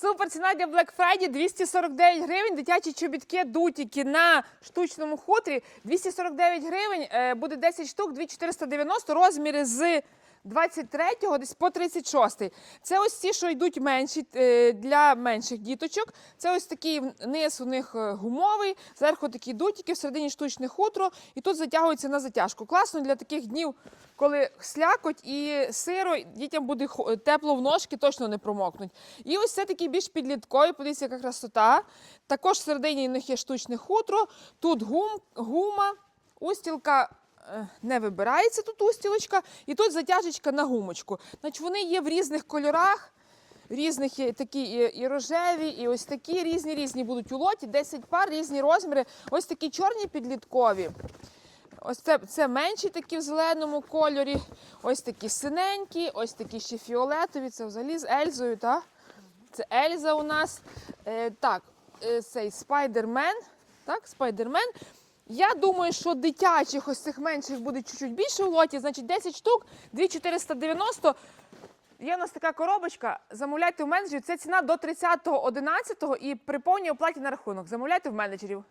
Супер ціна для Black Friday 249 гривень. Дитячі чобітки дутіки на штучному хутрі. 249 гривень, е, буде 10 штук, 2490, розміри з 23 десь по 36-й. Це ось ці, що йдуть менші е, для менших діточок. Це ось такий низ у них е, гумовий, зверху такі дутики, всередині штучне хутро, і тут затягується на затяжку. Класно для таких днів, коли слякоть і сиро, дітям буде тепло в ножки, точно не промокнуть. І ось це такий більш підлітковий, подивіться, яка красота. Також всередині у них є штучне хутро, тут гум, гума, устілка. Е, Не вибирається тут устілочка, і тут затяжечка на гумочку. Значить, вони є в різних кольорах, різних є такі і, рожеві, і ось такі різні різні будуть у лоті. 10 пар, різні розміри. Ось такі чорні підліткові. Ось це, це менші такі в зеленому кольорі, ось такі синенькі, ось такі ще фіолетові. Це взагалі з Ельзою, так? Це Ельза у нас. Е, так, е, цей спайдермен. Так, спайдермен. Я думаю, що дитячих ось цих менших буде чуть-чуть більше в лоті, значить 10 штук, 2490. Є у нас така коробочка. Замовляйте в менеджерів. Це ціна до 30.11 і при повній оплаті на рахунок. Замовляйте в менеджерів.